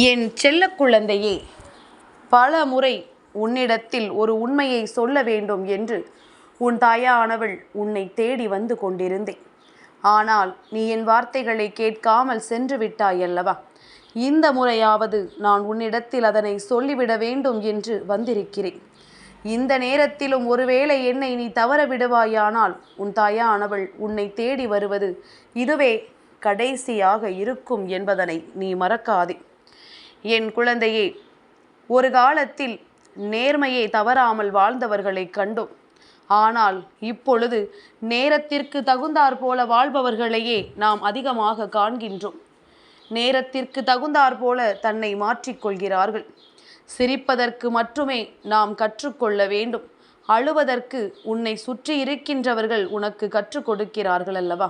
என் செல்ல குழந்தையே பல முறை உன்னிடத்தில் ஒரு உண்மையை சொல்ல வேண்டும் என்று உன் தாயானவள் உன்னை தேடி வந்து கொண்டிருந்தேன். ஆனால் நீ என் வார்த்தைகளை கேட்காமல் சென்று விட்டாய் அல்லவா? இந்த முறையாவது நான் உன்னிடத்தில் அதனை சொல்லிவிட வேண்டும் என்று வந்திருக்கிறேன். இந்த நேரத்திலும் ஒருவேளை என்னை நீ தவற விடுவாயானால் உன் தாயானவள் உன்னை தேடி வருவது இதுவே கடைசியாக இருக்கும் என்பதனை நீ மறக்காதே. என் குழந்தையே ஒரு காலத்தில் நேர்மையை தவறாமல் வாழ்ந்தவர்களை கண்டோம். ஆனால் இப்பொழுது நேரத்திற்கு தகுந்தாற் போல வாழ்பவர்களையே நாம் அதிகமாக காண்கின்றோம். நேரத்திற்கு தகுந்தாற் போல தன்னை மாற்றிக்கொள்கிறார்கள் சிரிப்பதற்கு மட்டுமே நாம் கற்றுக்கொள்ள வேண்டும். அழுவதற்கு உன்னை சுற்றி இருக்கின்றவர்கள் உனக்கு கற்றுக் கொடுக்கிறார்கள் அல்லவா?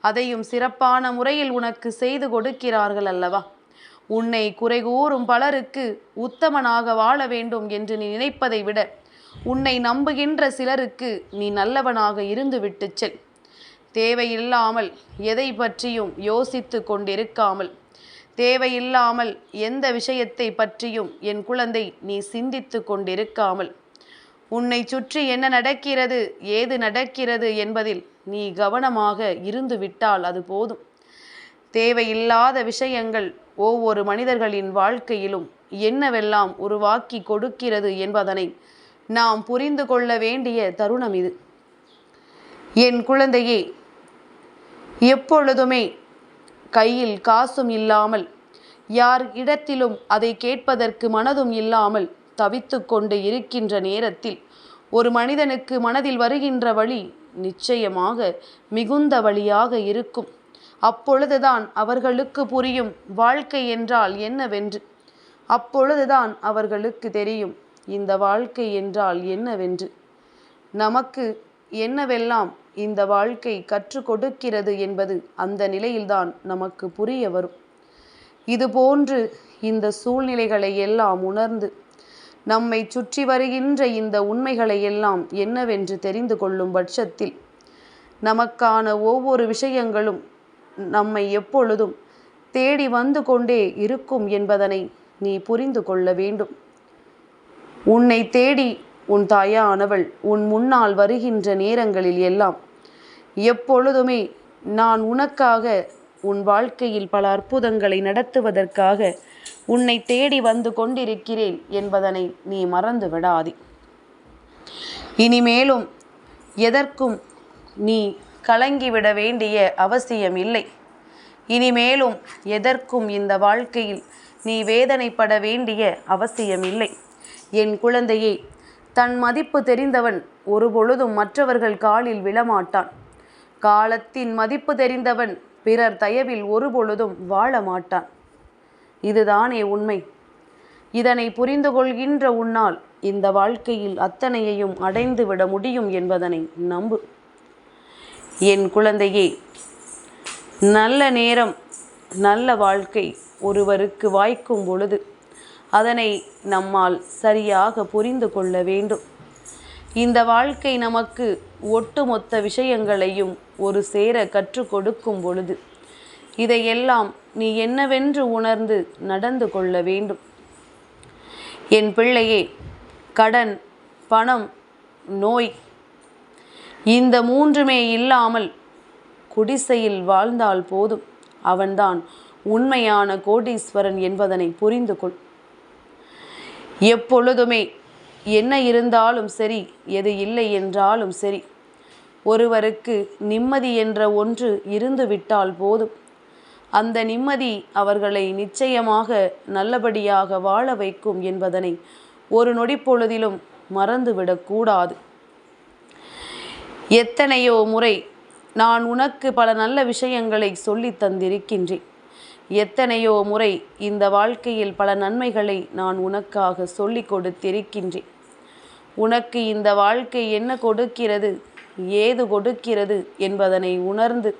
அதையும் சிறப்பான முறையில் உனக்கு செய்து கொடுக்கிறார்கள் அல்லவா? உன்னை குறை கூறும் பலருக்கு உத்தமனாக வாழ வேண்டும் என்று நீ நினைப்பதை விட உன்னை நம்புகின்ற சிலருக்கு நீ நல்லவனாக இருந்துவிட்டு செல். தேவையில்லாமல் எதை பற்றியும் யோசித்து கொண்டிருக்காமல் தேவையில்லாமல் எந்த விஷயத்தை பற்றியும் என் குழந்தை நீ சிந்தித்து கொண்டிருக்காமல் உன்னை சுற்றி என்ன நடக்கிறது ஏது நடக்கிறது என்பதில் நீ கவனமாக இருந்து விட்டால் அது போதும். தேவையில்லாத விஷயங்கள் ஒவ்வொரு மனிதர்களின் வாழ்க்கையிலும் என்னவெல்லாம் உருவாக்கி கொடுக்கிறது என்பதனை நாம் புரிந்து கொள்ள வேண்டிய தருணம் இது. என் குழந்தையே எப்பொழுதுமே கையில் காசும் இல்லாமல் யார் இடத்திலும் அதை கேட்பதற்கு மனதும் இல்லாமல் தவித்து கொண்டு இருக்கின்ற நேரத்தில் ஒரு மனிதனுக்கு மனதில் வருகின்ற வழி நிச்சயமாக மிகுந்த வழியாக இருக்கும். அப்பொழுதுதான் அவர்களுக்கு புரியும் வாழ்க்கை என்றால் என்னவென்று. அப்பொழுதுதான் அவர்களுக்கு தெரியும் இந்த வாழ்க்கை என்றால் என்னவென்று. நமக்கு என்னவெல்லாம் இந்த வாழ்க்கை கற்றுக் கொடுக்கிறது என்பது அந்த நிலையில்தான் நமக்கு புரிய வரும். இதுபோன்று இந்த சூழ்நிலைகளை எல்லாம் உணர்ந்து நம்மை சுற்றி வருகின்ற இந்த உண்மைகளை எல்லாம் என்னவென்று தெரிந்து கொள்ளும் பட்சத்தில் நமக்கான ஒவ்வொரு விஷயங்களும் நம்மை எப்பொழுதும் தேடி வந்து கொண்டே இருக்கும் என்பதனை நீ புரிந்து கொள்ள வேண்டும். உன்னை தேடி உன் தாயானவள் உன் முன்னால் வருகின்ற நேரங்களில் எல்லாம் எப்பொழுதுமே நான் உனக்காக உன் வாழ்க்கையில் பல அற்புதங்களை நடத்துவதற்காக உன்னை தேடி வந்து கொண்டிருக்கிறேன் என்பதனை நீ மறந்து விடாதே. இனிமேலும் எதற்கும் நீ கலங்கிவிட வேண்டிய அவசியம் இல்லை இனிமேலும் எதற்கும் இந்த வாழ்க்கையில் நீ வேதனைப்பட வேண்டிய அவசியம் இல்லை என் குழந்தையே தன் மதிப்பு தெரிந்தவன் ஒருபொழுதும் மற்றவர்கள் காலில் விழமாட்டான். காலத்தின் மதிப்பு தெரிந்தவன் பிறர் தயவில் ஒருபொழுதும் வாழ மாட்டான் இதுதானே உண்மை. இதனை புரிந்து கொள்கின்ற உன்னால் இந்த வாழ்க்கையில் அத்தனையையும் அடைந்து விட முடியும் என்பதனை நம்பு. என் குழந்தையே நல்ல நேரம் நல்ல வாழ்க்கை ஒருவருக்கு வாய்க்கும் பொழுது அதனை நம்மால் சரியாக புரிந்து கொள்ள வேண்டும். இந்த வாழ்க்கை நமக்கு ஒட்டுமொத்த விஷயங்களையும் ஒரு சேர கற்றுக் கொடுக்கும் பொழுது இதையெல்லாம் நீ என்னவென்று உணர்ந்து நடந்து கொள்ள வேண்டும். என் பிள்ளையே கடன் பணம் நோய் இந்த மூன்றுமே இல்லாமல் குடிசையில் வாழ்ந்தால் போதும். அவன்தான் உண்மையான கோடீஸ்வரன் என்பதனை புரிந்து கொள். எப்பொழுதுமே என்ன இருந்தாலும் சரி எது இல்லை என்றாலும் சரி ஒருவருக்கு நிம்மதி என்ற ஒன்று இருந்து விட்டால் போதும். அந்த நிம்மதி அவர்களை நிச்சயமாக நல்லபடியாக வாழ வைக்கும் என்பதனை ஒரு நொடிப்பொழுதிலும் மறந்துவிடக்கூடாது எத்தனையோ முறை நான் உனக்கு பல நல்ல விஷயங்களை சொல்லி தந்திருக்கின்றேன். எத்தனையோ முறை இந்த வாழ்க்கையில் பல நன்மைகளை நான் உனக்காக சொல்லி கொடுத்திருக்கின்றேன். உனக்கு இந்த வாழ்க்கை என்ன கொடுக்கிறது ஏது கொடுக்கிறது என்பதனை உணர்ந்து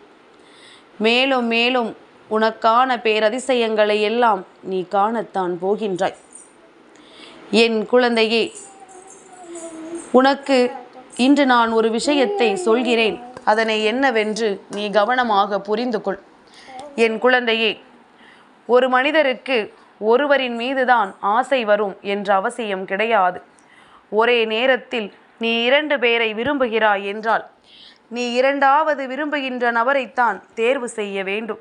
மேலும் மேலும் உனக்கான பேரதிசயங்களை எல்லாம் நீ காணத்தான் போகின்றாய். என் குழந்தையே உனக்கு இன்று நான் ஒரு விஷயத்தை சொல்கிறேன். அதனை என்னவென்று நீ கவனமாக புரிந்து கொள். என் குழந்தையே ஒரு மனிதருக்கு ஒருவரின் மீதுதான் ஆசை வரும் என்ற அவசியம் கிடையாது. ஒரே நேரத்தில் நீ இரண்டு பேரை விரும்புகிறாய் என்றால் நீ இரண்டாவது விரும்புகின்ற நபரைத்தான் தேர்வு செய்ய வேண்டும்.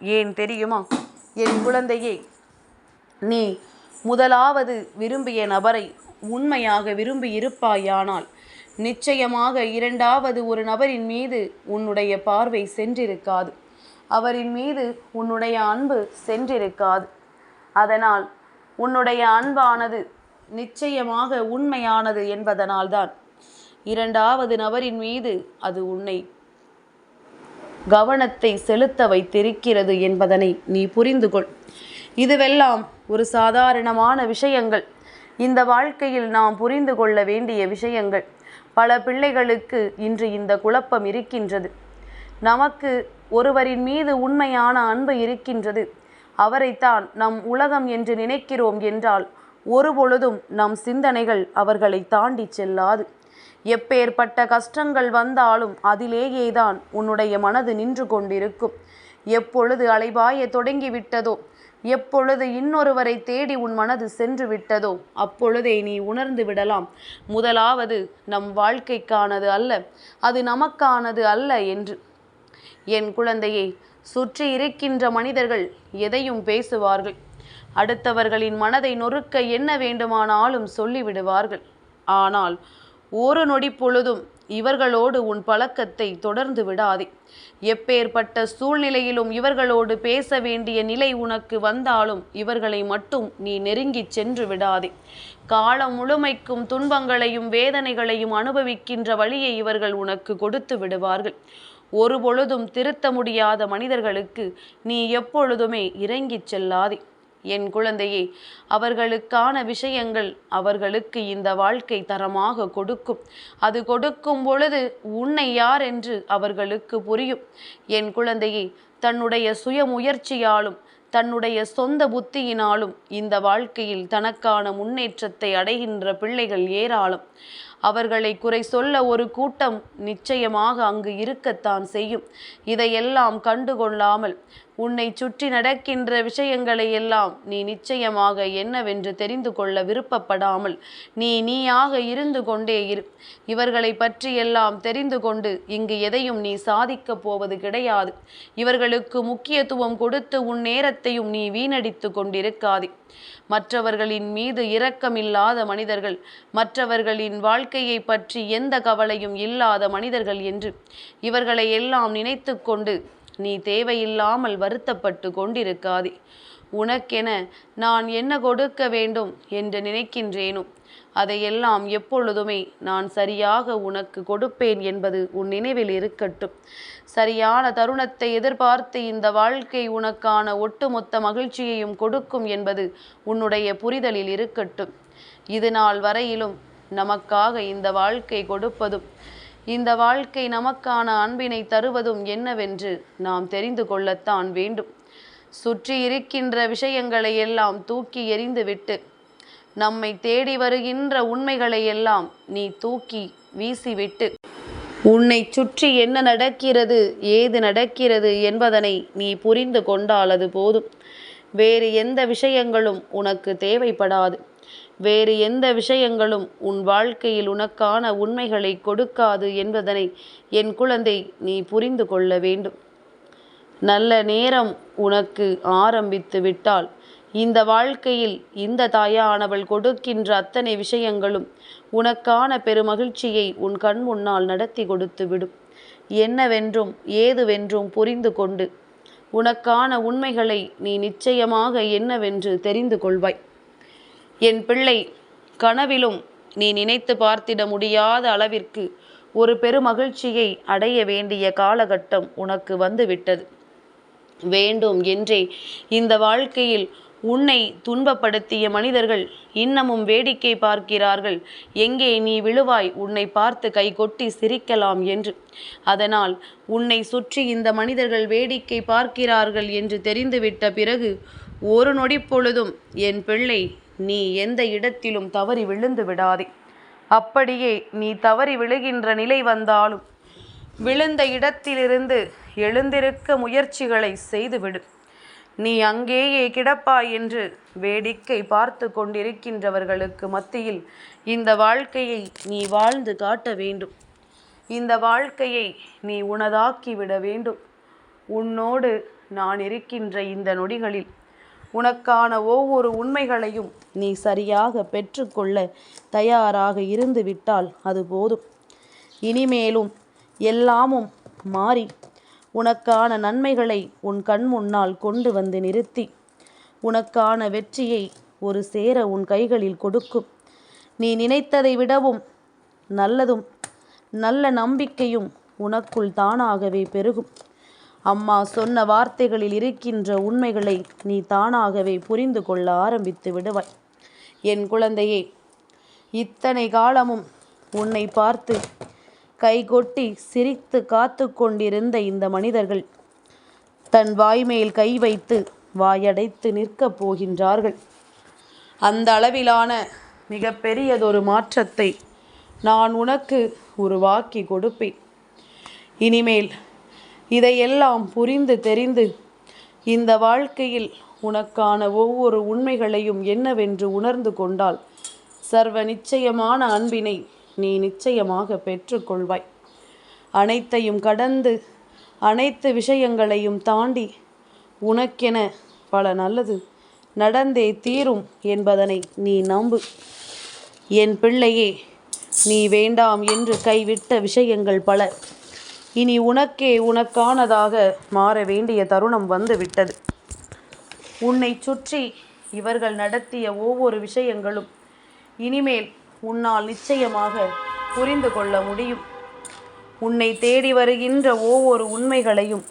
ஏன் தெரியுமா? என் குழந்தையே நீ முதலாவது விரும்பிய நபரை உண்மையாக விரும்பி இருப்பாயானால் நிச்சயமாக இரண்டாவது ஒரு நபரின் மீது உன்னுடைய பார்வை சென்றிருக்காது. அவரின் மீது உன்னுடைய அன்பு சென்றிருக்காது. அதனால் உன்னுடைய அன்பானது நிச்சயமாக உண்மையானது என்பதனால்தான் இரண்டாவது நபரின் மீது அது உன்னை கவனத்தை செலுத்த வைத்திருக்கிறது என்பதனை நீ புரிந்து கொள் இதுவெல்லாம் ஒரு சாதாரணமான விஷயங்கள். இந்த வாழ்க்கையில் நாம் புரிந்து கொள்ள வேண்டிய விஷயங்கள். பல பிள்ளைகளுக்கு இன்று இந்த குழப்பம் இருக்கின்றது. நமக்கு ஒருவரின் மீது உண்மையான அன்பு இருக்கின்றது. அவரைத்தான் நம் உலகம் என்று நினைக்கிறோம் என்றால் ஒருபொழுதும் நம் சிந்தனைகள் அவர்களை தாண்டி செல்லாது. எப்பேற்பட்ட கஷ்டங்கள் வந்தாலும் அதிலேயேதான் உன்னுடைய மனது நின்று கொண்டிருக்கும். எப்பொழுது அலைபாய தொடங்கிவிட்டதோ எப்பொழுது இன்னொருவரை தேடி உன் மனது சென்று விட்டதோ அப்பொழுதே நீ உணர்ந்து விடலாம். முதலாவது நம் வாழ்க்கைக்கானது அல்ல அது நமக்கானது அல்ல என்று. என் குழந்தையை சுற்றி இருக்கின்ற மனிதர்கள் எதையும் பேசுவார்கள். அடுத்தவர்களின் மனதை நொறுக்க என்ன வேண்டுமானாலும் சொல்லிவிடுவார்கள். ஆனால் ஒரு நொடி பொழுதும் இவர்களோடு உன் பழக்கத்தை தொடர்ந்து விடாதே. எப்பேற்பட்ட சூழ்நிலையிலும் இவர்களோடு பேச வேண்டிய நிலை உனக்கு வந்தாலும் இவர்களை மட்டும் நீ நெருங்கிச் சென்று விடாதே. காலம் முழுமைக்கும் துன்பங்களையும் வேதனைகளையும் அனுபவிக்கின்ற வழியை இவர்கள் உனக்கு கொடுத்து விடுவார்கள். ஒரு பொழுதும் திருத்த முடியாத மனிதர்களுக்கு நீ எப்பொழுதுமே இறங்கிச் செல்லாதே. என் குழந்தையே அவர்களுக்கான விஷயங்கள் அவர்களுக்கு இந்த வாழ்க்கை தரமாக கொடுக்கும். அது கொடுக்கும் பொழுது உன்னை யார் என்று அவர்களுக்கு புரியும். என் குழந்தையே தன்னுடைய சுய முயற்சியாலும் தன்னுடைய சொந்த புத்தியினாலும் இந்த வாழ்க்கையில் தனக்கான முன்னேற்றத்தை அடைகின்ற பிள்ளைகள் ஏராளம். அவர்களை குறை சொல்ல ஒரு கூட்டம் நிச்சயமாக அங்கு இருக்கத்தான் செய்யும். இதையெல்லாம் கண்டுகொள்ளாமல் உன்னை சுற்றி நடக்கின்ற விஷயங்களை எல்லாம் நீ நிச்சயமாக என்னவென்று தெரிந்து கொள்ள விருப்பப்படாமல் நீ நீயாக இருந்து கொண்டே இரு. இவர்களை பற்றியெல்லாம் தெரிந்து கொண்டு இங்கு எதையும் நீ சாதிக்கப் போவது கிடையாது. இவர்களுக்கு முக்கியத்துவம் கொடுத்து உன் நேரத்தையும் நீ வீணடித்து கொண்டிருக்காதே. மற்றவர்களின் மீது இரக்கமில்லாத மனிதர்கள் மற்றவர்களின் வாழ்க்கையை பற்றி எந்த கவலையும் இல்லாத மனிதர்கள் என்று இவர்களை எல்லாம் நினைத்து கொண்டு நீ தேவையில்லாமல் வருத்தப்பட்டு கொண்டிருக்காதே. உனக்கென நான் என்ன கொடுக்க வேண்டும் என்று நினைக்கின்றேனோ? அதையெல்லாம் எப்பொழுதுமே நான் சரியாக உனக்கு கொடுப்பேன் என்பது உன் நினைவில் இருக்கட்டும். சரியான தருணத்தை எதிர்பார்த்து இந்த வாழ்க்கை உனக்கான ஒட்டுமொத்த மகிழ்ச்சியையும் கொடுக்கும் என்பது உன்னுடைய புரிதலில் இருக்கட்டும். இது நாள் வரையிலும் நமக்காக இந்த வாழ்க்கை கொடுப்பதும் இந்த வாழ்க்கை நமக்கான அன்பினை தருவதும் என்னவென்று நாம் தெரிந்து கொள்ளத்தான் வேண்டும். சுற்றி இருக்கின்ற விஷயங்களை எல்லாம் தூக்கி எறிந்துவிட்டு நம்மை தேடி வருகின்ற உண்மைகளை எல்லாம் நீ தூக்கி வீசிவிட்டு உன்னை சுற்றி என்ன நடக்கிறது ஏது நடக்கிறது என்பதனை நீ புரிந்து கொண்டால் அது போதும். வேறு எந்த விஷயங்களும் உனக்கு தேவைப்படாது. வேறு எந்த விஷயங்களும் உன் வாழ்க்கையில் உனக்கான உண்மைகளை கொடுக்காது என்பதனை என் குழந்தை நீ புரிந்து கொள்ள வேண்டும். நல்ல நேரம் உனக்கு ஆரம்பித்து விட்டால் இந்த வாழ்க்கையில் இந்த தாயானவள் கொடுக்கின்ற அத்தனை விஷயங்களும் உனக்கான பெருமகிழ்ச்சியை உன் கண் முன்னால் நடத்தி கொடுத்து விடும். என்னவென்றும் ஏதுவென்றும் புரிந்து கொண்டு உனக்கான உண்மைகளை நீ நிச்சயமாக என்னவென்று தெரிந்து கொள்வாய். என் பிள்ளை கனவிலும் நீ நினைத்து பார்த்திட முடியாத அளவிற்கு ஒரு பெருமகிழ்ச்சியை அடைய வேண்டிய காலகட்டம் உனக்கு வந்துவிட்டது. வேண்டும் என்றே இந்த வாழ்க்கையில் உன்னை துன்பப்படுத்திய மனிதர்கள் இன்னமும் வேடிக்கை பார்க்கிறார்கள். எங்கே நீ விழுவாய் உன்னை பார்த்து கை கொட்டி சிரிக்கலாம் என்று. அதனால் உன்னை சுற்றி இந்த மனிதர்கள் வேடிக்கை பார்க்கிறார்கள் என்று தெரிந்துவிட்ட பிறகு ஒரு நொடி பொழுதும் என் பிள்ளை நீ எந்த இடத்திலும் தவறி விழுந்து விடாதே. அப்படியே நீ தவறி விழுகின்ற நிலை வந்தாலும் விழுந்த இடத்திலிருந்து எழுந்திருக்க முயற்சிகளை செய்துவிடு. நீ அங்கேயே கிடப்பாய் என்று வேடிக்கை பார்த்து கொண்டிருக்கின்றவர்களுக்கு மத்தியில் இந்த வாழ்க்கையை நீ வாழ்ந்து காட்ட வேண்டும். இந்த வாழ்க்கையை நீ உனதாக்கி விட வேண்டும். உன்னோடு நான் இருக்கின்ற இந்த நொடிகளில் உனக்கான ஒவ்வொரு உண்மைகளையும் நீ சரியாக பெற்றுக்கொள்ள தயாராக இருந்து விட்டால் அது போதும். இனிமேலும் எல்லாமும் மாறி உனக்கான நன்மைகளை உன் கண் முன்னால் கொண்டு வந்து நிறுத்தி உனக்கான வெற்றியை ஒரு சேர உன் கைகளில் கொடுக்கும். நீ நினைத்ததை விடவும் நல்லதும் நல்ல நம்பிக்கையும் உனக்குள் தானாகவே பெருகும். அம்மா சொன்ன வார்த்தைகளில் இருக்கின்ற உண்மைகளை நீ தானாகவே புரிந்து கொள்ள ஆரம்பித்து விடுவாய். என் குழந்தையே இத்தனை காலமும் உன்னை பார்த்து கைகொட்டி சிரித்து காத்து கொண்டிருந்த இந்த மனிதர்கள் தன் வாய்மேல் கை வைத்து வாயடைத்து நிற்கப் போகின்றார்கள். அந்த அளவிலான மிகப்பெரியதொரு மாற்றத்தை நான் உனக்கு உருவாக்கி கொடுப்பேன். இனிமேல் இதையெல்லாம் புரிந்து தெரிந்து இந்த வாழ்க்கையில் உனக்கான ஒவ்வொரு உண்மைகளையும் என்னவென்று உணர்ந்து கொண்டால் சர்வ நிச்சயமான அன்பினை நீ நிச்சயமாக பெற்றுக்கொள்வாய். அனைத்தையும் கடந்து அனைத்து விஷயங்களையும் தாண்டி உனக்கென பல நல்லது நடந்தே தீரும் என்பதனை நீ நம்பு. என் பிள்ளையே நீ வேண்டாம் என்று கைவிட்ட விஷயங்கள் பல. இனி உனக்கே உனக்கானதாக மாற வேண்டிய தருணம் வந்து விட்டது உன்னை சுற்றி இவர்கள் நடத்திய ஒவ்வொரு விஷயங்களும் இனிமேல் உன்னால் நிச்சயமாக புரிந்து கொள்ள முடியும். உன்னை தேடி வருகின்ற ஒவ்வொரு உண்மைகளையும்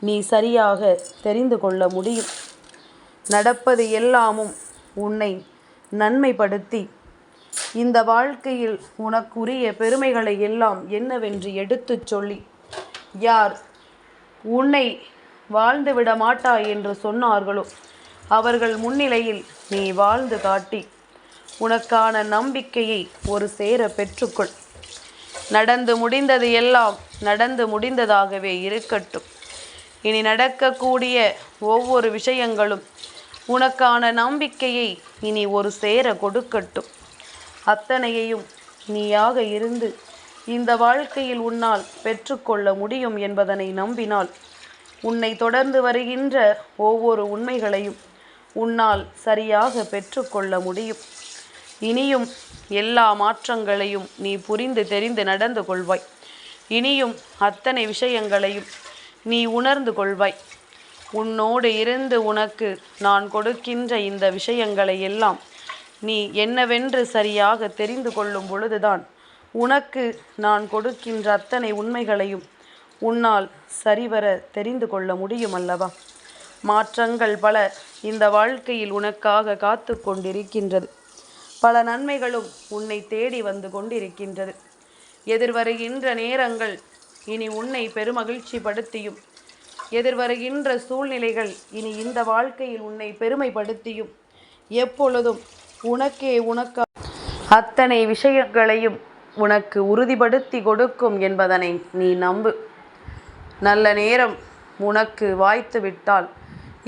நீ சரியாக தெரிந்து கொள்ள முடியும். நடப்பது எல்லாமும் உன்னை நன்மைப்படுத்தி இந்த வாழ்க்கையில் உனக்குரிய பெருமைகளை எல்லாம் என்னவென்று எடுத்துச் சொல்லி யார்? உன்னை வாழ்ந்து விட மாட்டாய் என்று சொன்னார்களோ? அவர்கள் முன்னிலையில் நீ வாழ்ந்து காட்டி உனக்கான நம்பிக்கையை ஒரு சேர பெற்றுக்கொள். நடந்து முடிந்தது எல்லாம் நடந்து முடிந்ததாகவே இருக்கட்டும். இனி நடக்கக்கூடிய ஒவ்வொரு விஷயங்களும் உனக்கான நம்பிக்கையை இனி ஒரு சேர கொடுக்கட்டும். அத்தனையையும் நீயாக இருந்து இந்த வாழ்க்கையில் உன்னால் பெற்றுக்கொள்ள முடியும் என்பதனை நம்பினால் உன்னை தொடர்ந்து வருகின்ற ஒவ்வொரு உண்மைகளையும் உன்னால் சரியாக பெற்றுக்கொள்ள முடியும். இனியும் எல்லா மாற்றங்களையும் நீ புரிந்து தெரிந்து நடந்து கொள்வாய். இனியும் அத்தனை விஷயங்களையும் நீ உணர்ந்து கொள்வாய். உன்னோடு இருந்து உனக்கு நான் கொடுக்கின்ற இந்த விஷயங்களை எல்லாம் நீ என்னவென்று சரியாக தெரிந்து கொள்ளும் பொழுதுதான் உனக்கு நான் கொடுக்கின்ற அத்தனை உண்மைகளையும் உன்னால் சரிவர தெரிந்து கொள்ள முடியும் அல்லவா மாற்றங்கள் பல இந்த வாழ்க்கையில் உனக்காக காத்து கொண்டிருக்கின்றது. பல நன்மைகளும் உன்னை தேடி வந்து கொண்டிருக்கின்றது. எதிர்வருகின்ற நேரங்கள் இனி உன்னை பெருமகிழ்ச்சி படுத்தியும் எதிர்வருகின்ற சூழ்நிலைகள் இனி இந்த வாழ்க்கையில் உன்னை பெருமைப்படுத்தியும் எப்பொழுதும் உனக்கே உனக்கு அத்தனை விஷயங்களையும் உனக்கு உறுதிப்படுத்தி கொடுக்கும் என்பதனை நீ நம்பு. நல்ல நேரம் உனக்கு வாய்த்து விட்டால்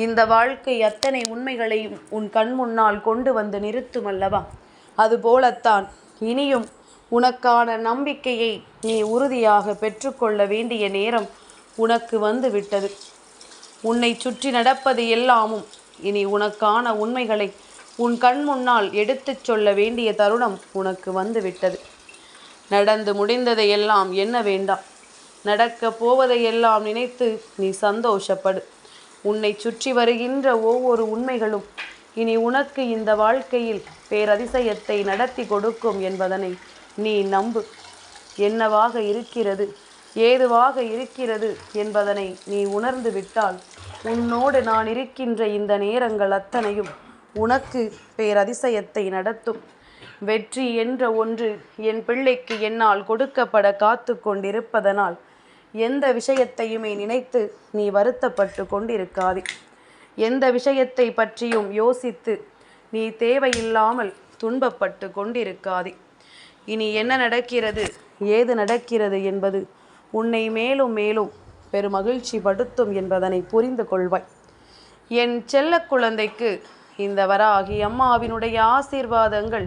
இந்த வாழ்க்கை அத்தனை உண்மைகளையும் உன் கண் முன்னால் கொண்டு வந்து நிறுத்தும் அல்லவா? அதுபோலத்தான் இனியும் உனக்கான நம்பிக்கையை நீ உறுதியாக பெற்றுக்கொள்ள வேண்டிய நேரம் உனக்கு வந்து விட்டது. உன்னை சுற்றி நடப்பது எல்லாமும் இனி உனக்கான உண்மைகளை உன் கண் முன்னால் எடுத்துச் சொல்ல வேண்டிய தருணம் உனக்கு வந்து விட்டது. நடந்து முடிந்ததையெல்லாம் என்ன வேண்டாம். நடக்கப் போவதையெல்லாம் நினைத்து நீ சந்தோஷப்படு. உன்னை சுற்றி வருகின்ற ஒவ்வொரு உண்மைகளும் இனி உனக்கு இந்த வாழ்க்கையில் பேரதிசயத்தை நடத்தி கொடுக்கும் என்பதனை நீ நம்பு. என்னவாக இருக்கிறது ஏதுவாக இருக்கிறது என்பதனை நீ உணர்ந்து விட்டால் உன்னோடு நான் இருக்கின்ற இந்த நேரங்கள் அத்தனையும் உனக்கு பேரதிசயத்தை நடத்தும். வெற்றி என்ற ஒன்று என் பிள்ளைக்கு என்னால் கொடுக்கப்பட காத்து கொண்டிருப்பதனால் எந்த விஷயத்தையுமே நினைத்து நீ வருத்தப்பட்டு கொண்டிருக்காதே. எந்த விஷயத்தை பற்றியும் யோசித்து நீ தேவையில்லாமல் துன்பப்பட்டு கொண்டிருக்காதே. இனி என்ன நடக்கிறது ஏது நடக்கிறது என்பது உன்னை மேலும் மேலும் பெருமகிழ்ச்சி படுத்தும் என்பதனை புரிந்து கொள்வாய். என் செல்ல குழந்தைக்கு இந்த வராகி அம்மாவினுடைய ஆசீர்வாதங்கள்